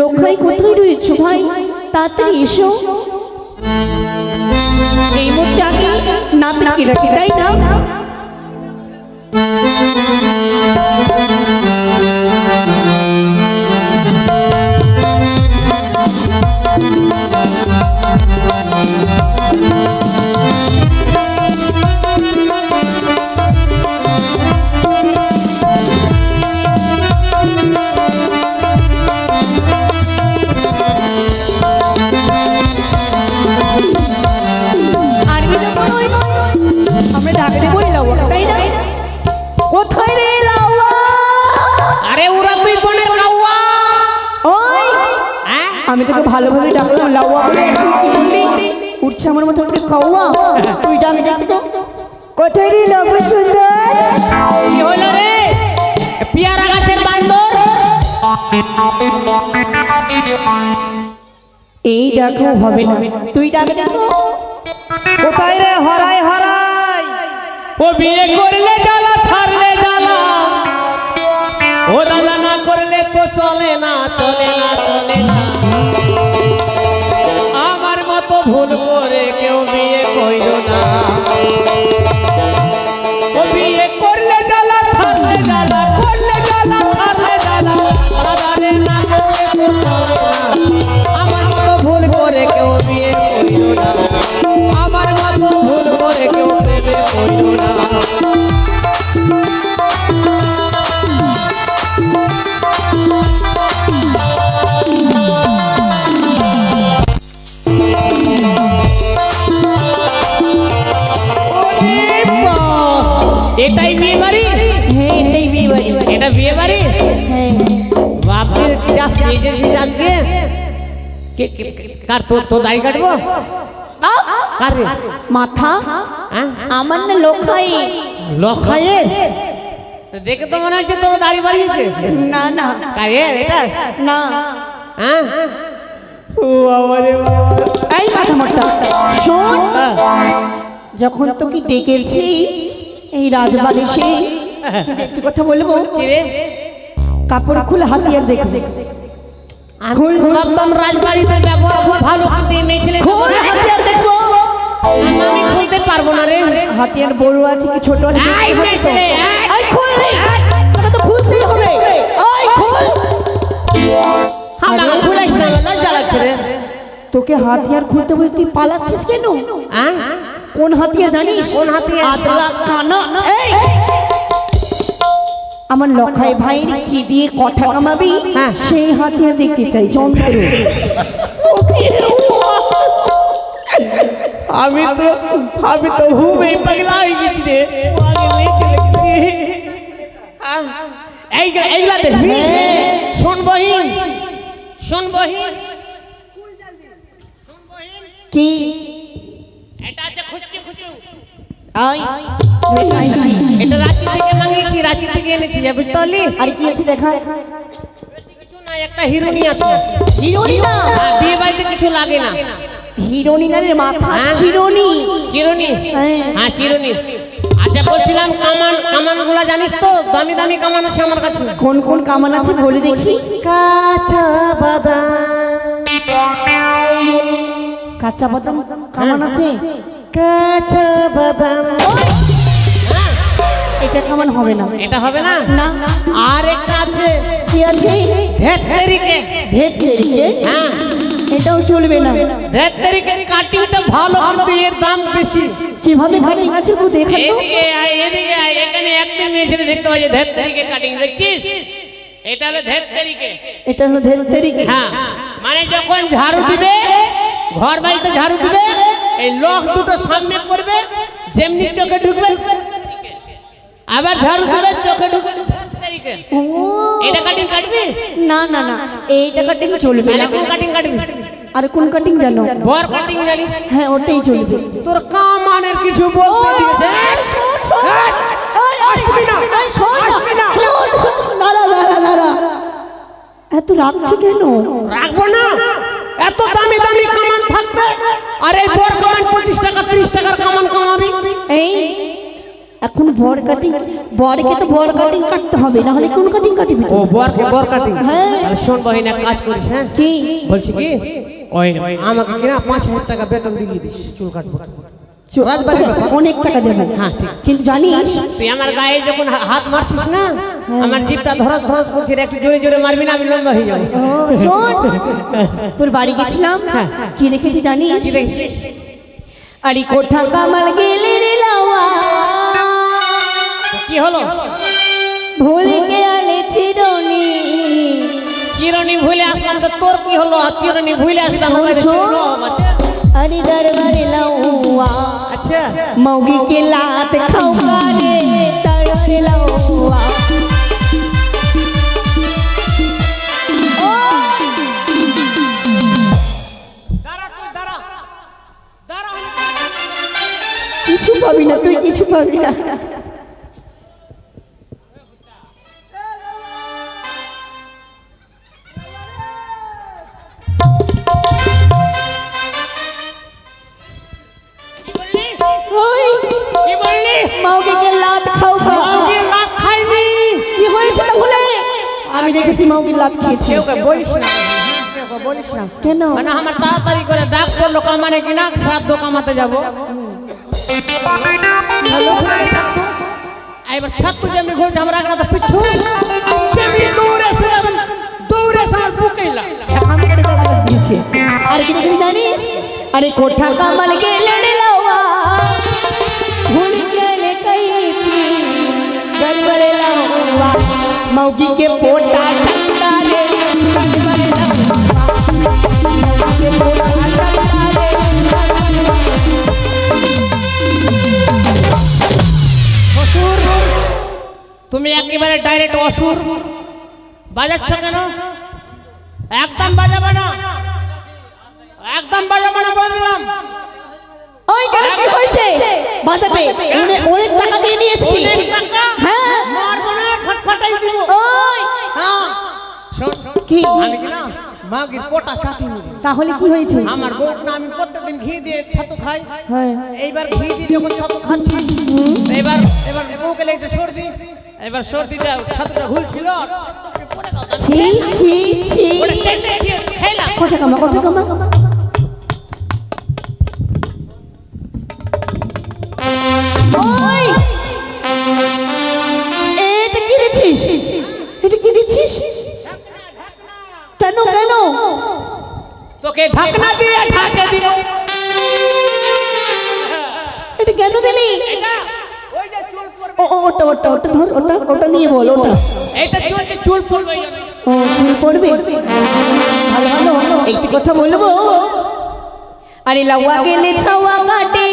লোকাই কোথায় রয়েছো ভাই? তাড়াতাড়ি এসো। এই মুহূর্তে আগে না পেটকে রাখি তাই না? ভালোভাবে ডাকলাম লাউয়া। উঠছে আমার মতো একটা কাউয়া তুই ডাক দেখতে তো কোথায় রে লাউয়া সুন্দর? কি হলো রে? পিয়ারা গাছের বান্দর? এই ডাকও হবে না। তুই ডাক দে তো। কোথায় রে? হরাই হরাই। ও বিয়ে করলে জ্বালা ছাড়লে জ্বালা। ও জ্বালা না করলে তো চলে না চলে না চলে না। আমার মতো ভুল করে কেউ বিয়ে কইল না। আমার মতো ভুল করে কেউ বিয়ে না। যা আজকে কার তোর তোর দাড়ি কাটবো? কার মাথা? হ্যাঁ? আমার না লোকাই লখাইয়ের দেখে তো মনে হচ্ছে তোর দাড়ি বাড়িয়েছে। না না। কারের এটা? না। হ্যাঁ? ও বাবা রে এই মাথা মোটা। শোন হ্যাঁ। যখন তোকে ডেকেছি এই রাজবাড়ি সেই একটু কথা বলব? কাপড় খুলে হাতিয়ার দেখ। আমি ভাবতাম রাজবাড়িতে ভালো আমি খুলতে পারব না রে। হাতিয়ার বড় আছে কি ছোট আছে খোল। রে। তোকে তো খুলতেই হবে। এই খোল। আমাকে খুলাইস না লজ্জা লাগছে রে। তোকে হাতিয়ার খুলতে বলে তুই পালাচ্ছিস কেন? হ্যাঁ? কোন হাতিয়ার জানিস? কোন হাতিয়ার? আদলা কানা এই। আমার লখাই ভাইয়ের কি দিয়ে কথা কামাবি? হ্যাঁ। সেই হাতিয়ার দেখতে চাই যন্ত্র আমি তো আমি তো হুমে পাগলা হয়ে গেছি রে। চলে গেছি এইগুলা দেখবি শোন বহিন শোন বহিন। কি? এটা আছে খুচু আই এটা রাঁচি থেকে মাঙ্গিয়েছি রাঁচি থেকে এনেছি বুঝতে পারলি আর কি আছে দেখা কিছু না একটা হিরোনি আছে। হিরোনি না? বিয়ে বাড়িতে কিছু লাগে না। হিরোনি না রে মাথা হ্যাঁ। চিরনি। চিরুনি? হ্যাঁ। হ্যাঁ চিরুনি। আচ্ছা বলছিলাম কামান কামানগুলা জানিস তো? দামি দামি কামান আছে আমার কাছে। কোন কোন কামান আছে বলে দেখি। কাঁচা বাদাম। কাঁচা বাদাম কামান আছে? এটা কামান হবে না। এটা হবে না? না। আর একটা আছে। ধেত্তেরিকে হ্যাঁ। এটাও চলবে না। ধেত্তেরিকে কাটিংটা ভালো কিন্তু এর দাম বেশি। কীভাবে কাটিং আছে একটু দেখান তো। এদিকে আয় এদিকে আয়। এখানে একটা মেয়ে ছেলে দেখতে পাচ্ছি ধেত্তেরিকে কাটিং দেখছিস? এটা হলো ধেত্তেরিকে এটা হলো ধের ধেরিকে হ্যাঁ। মানে যখন ঝাড়ু দিবে ঘর বাড়িতে ঝাড়ু দিবে এই লক দুটো সামনে পড়বে যেমনি চোখে ঢুকবে আবার ঝাড়ু দিবে চোখে ঢুকবে এটা কাটিং কাটবি না না না এইটা কাটিং চলবে না কোন কাটিং কাটবি আর কোন কাটিং জানো বর কাটিং জানি হ্যাঁ ওটাই চলবে তোর কামানের কিছু বলতে দিয়েছে শোন, শোন। এই, আসবি না। এই, না। শোন, শোন। দাঁড়া, দাঁড়া, দাঁড়া। এত রাখছো কেন রাখব না এত দামি দামি কামান থাকবে? আর এই বর কামান পঁচিশ টাকা ত্রিশ টাকার কামান কামাবি? এই এখন বর কাটিং বরকে তো বর কাটিং কাটতে হবে না হলে কোন কাটিং কাটবি ও? বরকে বর কাটিং হ্যাঁ। শোন বহিন এক কাজ করিস হ্যাঁ? কি? বলছি কি? ওই আমাকে কিনা পাঁচ হাজার টাকা বেতন দিয়ে দিস চুল কাটবো। অনেক টাকা দেবো। হ্যাঁ, ঠিক। কিন্তু জানিস তুই আমার গায়ে যখন হাত মারছিস না আমার জিপটা ধরস ধরস করছিস একটু জোরে জোরে মারবি না আমি লম্বা হয়ে যাব। শোন। তোর বাড়ি গেছিলাম কি দেখেছি জানিস? কি দেখছিস? আরে কোঠা কামাল গেলে রে লাওয়া। কি হলো? ভুলে গেলে চিরনি। চিরনি ভুলে আসলাম তো তোর কি হলো? চিরনি ভুলে আসলাম শোন, আমার শোন। চিরনি অভাব আছে। আরে দরবারে লাওয়া আচ্ছা मौगी के लात खौका रे तरर लौआ দাঁড়া তুই দাঁড়া দাঁড়া কিছু পাবি না তুই কিছু পাবি না খেয়েছে কেন? মানে আমার তাড়াতাড়ি করে ডাক কামানে কিনা শ্রাদ্ধ কামাতে যাব। আর এবার ছাত্র যেমনি ঘুরছে আমার আগে তো পিছু। যেমনি দৌড়ে এসে দৌড়ে এসে আমার বুকেই লাগ আমি কেটে দাদা দিয়েছে। আর কি জানিস? আরে কোঠা কামাল গেলে मौगी के पोटा चक्का रे गड़बड़े लावा मौगी के पोटा चक्का रे অসুর তুমি একেবারে ডাইরেক্ট অসুর বাজাচ্ছ কেন একদম বাজাবে না একদম বাজাবে না বলে দিলাম ওই কেন কি হয়েছে বাজাবে অনেক অনেক টাকা দিয়ে নিয়ে এসেছি কি? আমি কি না মাগির পোটা চাটি নিবি তাহলে কি হয়েছে? আমার বউ না আমি প্রত্যেকদিন ঘি দিয়ে ছাতু খাই। হ্যাঁ। এইবার ঘি দিয়ে যখন ছাতু খাচ্ছি এবার এবার বউকে লেগেছে সর্দি। এবার সর্দিটা ছাতুটা ভুল ছিল। ছি ছি ছি। খেলা কটা কামা কটা কামা। তোকে ঢাকনা দিয়ে ঢাকে দিব। এটা কেন দিলি? এটা ওই যে চুল পড়বে। ও ও, ওটা ওটা ওটা ধর ওটা ওটা নিয়ে বল ওটা। এটা চুল পড়বে। ও চুল পড়বে? ভালো ভালো ভালো। একটি কথা বলব? আরে লাউয়া গেলে ছাওয়া কাটে।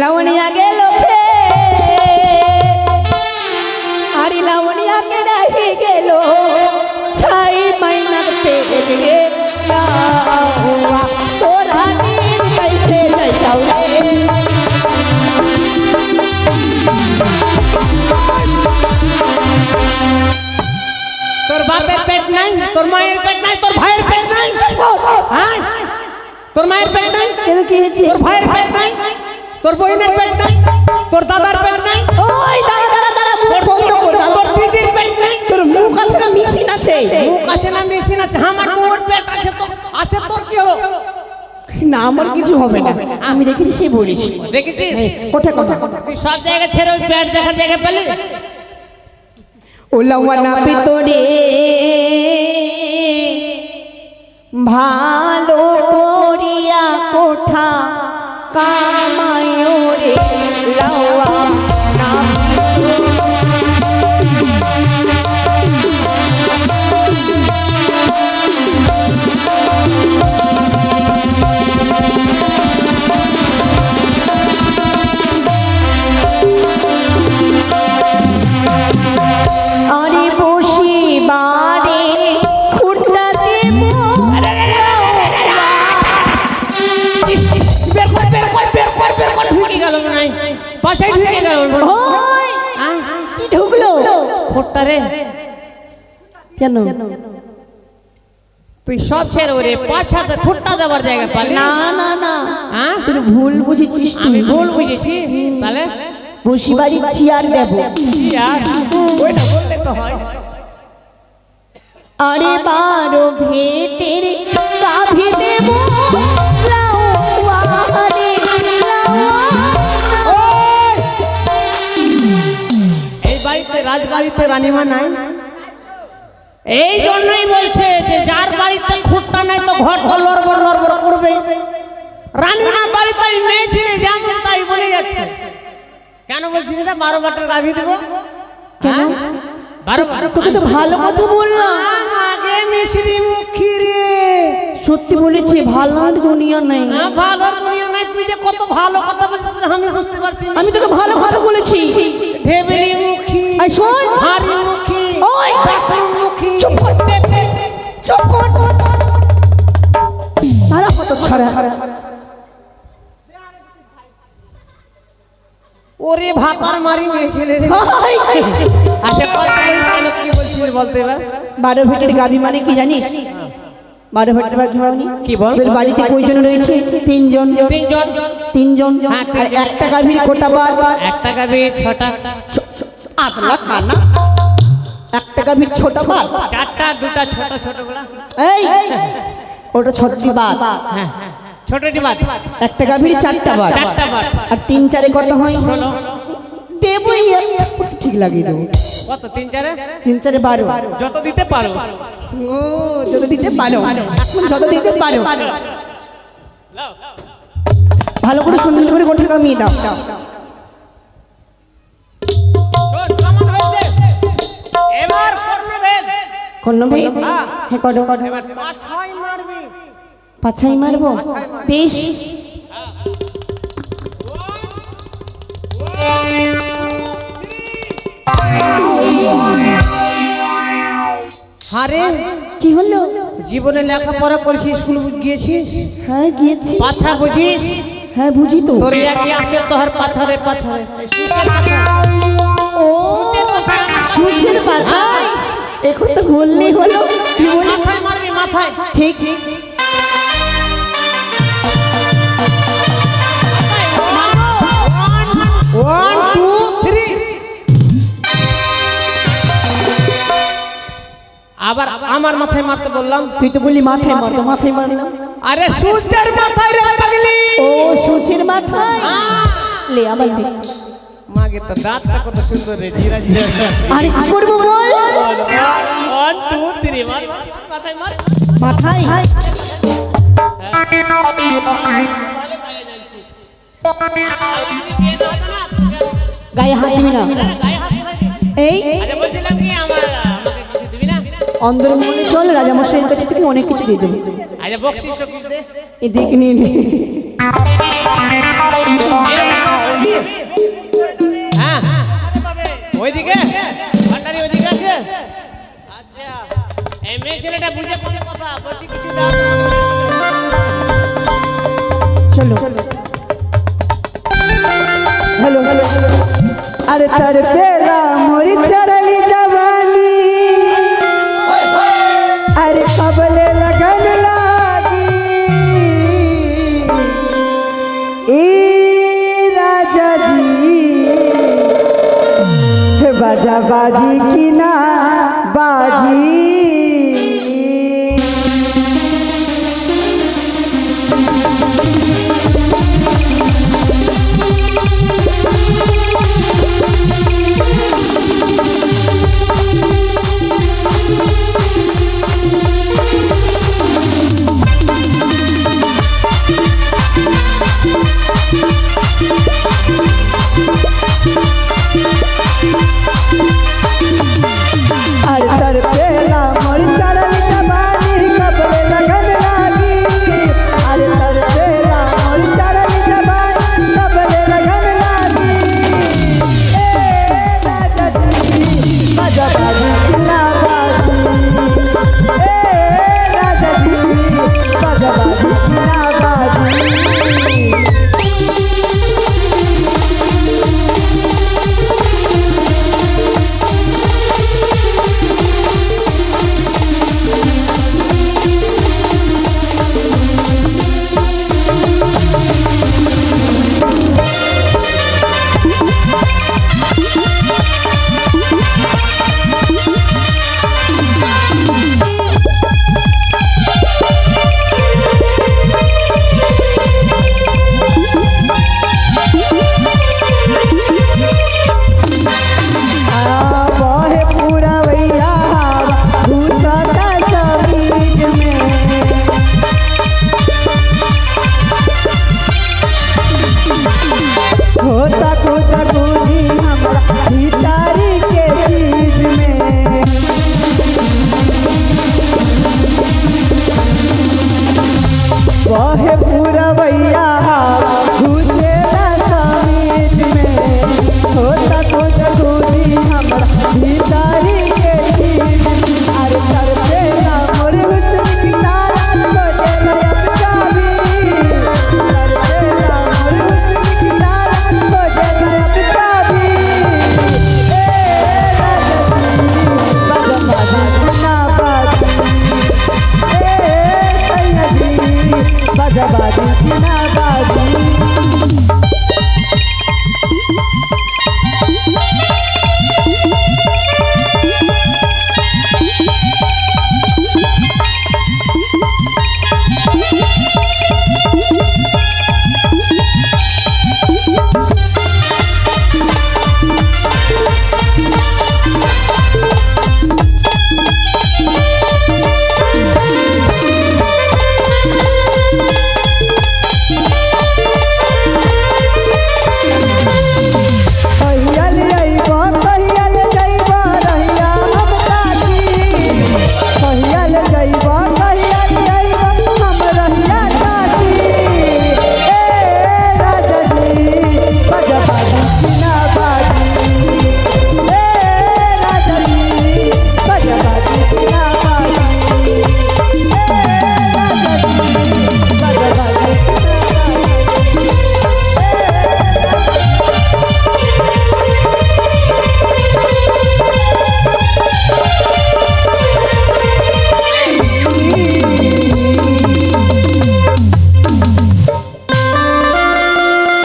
লাউনিয়া গেল খে আরে লাউনিয়া কে রাহি গেল। ছাই মাইনা গে তোর মায়ের পেট নাই তোর ভাইয়ের পেট নাই হ্যাঁ তোর মায়ের পেট নাই কেন কি হয়েছে তোর ভাইয়ের পেট নাই তোর বইনের পেট নাই তোর দাদার পেট নাই না আমার কিছু হবে না। আমি দেখেছি সে বলিস দেখেছিস? কথা তুই সব জায়গায় ছেড়ে ওই পেট দেখার জায়গা পেলি? ওলাওয়ানা ভিতরে ভালো করিয়া কোঠা কামায়ো কেন? তুই সব ছেড়ে ওরে পাছাতে খুঁটটা দেওয়ার জায়গা পালি? না না না। হ্যাঁ? তুই ভুল বুঝেছিস আমি ভুল বুঝেছি। তাহলে? বসি বাড়ির চেয়ার দেব। ওইটা বললে তো হয়। আরে বারো ভেটের গাভী দেব। এই বাড়িতে রাজবাড়িতে রানীমা নাই? এই জন্যই বলছে যে যার বাড়িতে খুঁটটা নাই তো ঘর তো লড়বড় লড়বড় করবে। রানীমা বাড়িতে মেয়ে ছেলে যেমন তাই বলে যাচ্ছে। কেন বলছিস এটা? বারো বাটের গাভি দেবো। কেন? হ্যাঁ? বারো তোকে তো ভালো কথা বললাম। আগে মিশ্রি মুখী রে। সত্যি বলেছি ভালো আর দুনিয়া নেই। হ্যাঁ, ভালো দুনিয়া নাই। তুই যে কত ভালো কথা বলছিস আমি বুঝতে পারছি না। আমি তোকে ভালো কথা বলেছি। ঢেবলি মুখী আর শোন। হাড়ি মুখী ওই! চুপ কর। চুপ কর। আরে কত ছাড়া। ওরে ভাতার মারি মেয়েছিলে আচ্ছা কি বলছিস বলতে এবার? বারো ভেটের গাভী মানে কি জানিস? বারো ভেটের গাভী মানে? কি বল? তোদের বাড়িতে কয়জন রয়েছে? তিনজন। তিনজন। তিনজন। হ্যাঁ, আর একটা গাভীর কোটা বার একটা গাবি ছটা। আদলা কানা। একটা গাভীর ছোট বার চারটা দুটা ছোট ছোট এই ওটা ছোটটি বাদ হ্যাঁ ছোটটি বাদ একটা গাভীর চারটা বার চারটা বার আর তিন চারে কত হয়? দেবই ঠিক লাগিয়ে দেবো। কত তিন চারে? তিন চারে বারো। যত দিতে পারো। ও যত দিতে পারো। এখন যত দিতে পারো। ভালো করে সুন্দর করে গোটা কামিয়ে দাও। হ্যাঁ কটো এবার পাছাই মারবি। বেশ। আরে কি হলো? জীবনে লেখাপড়া করেছিস স্কুল গিয়েছিস? হ্যাঁ গিয়েছি। পাছা বুঝিস? হ্যাঁ বুঝি তো। তোর একই আসে তোর পাছারে পাছারে। ও সূর্যের পাছায় এখন তো বললেই হলো কি বলি মাথায় মারবি মাথায়। ঠিক। ওয়ান টু থ্রি আবার আমার মাথায় মারতে বললাম। তুই তো বললি মাথায় মারতো মাথায় মারলাম। আরে সূর্যের মাথায় রে পাগলি। ও সূর্যের মাথায়? লে আবার লে মাগে তো দাঁতটা কত সুন্দর রে জিরা জিরা আরে কি করব বল? ওয়ান টু থ্রি মার মার, মাথায় মার। মাথায়? গায়ে হাত দিবি না। এই? আরে বলছিলাম কি আমার অন্দর মনে চল রাজামশাইয়ের কাছে থেকে অনেক কিছু দিয়ে দেবো। আরে বকশিস দে। এদিকে নিয়ে নে। ওইদিকে? ভান্ডারি ওইদিকে আছে? আচ্ছা এই ছেলেটা বুঝে কথা বলছি কিছু চলো। হ্যালো হ্যালো আরে তার পেলা মরি চারালি যাবা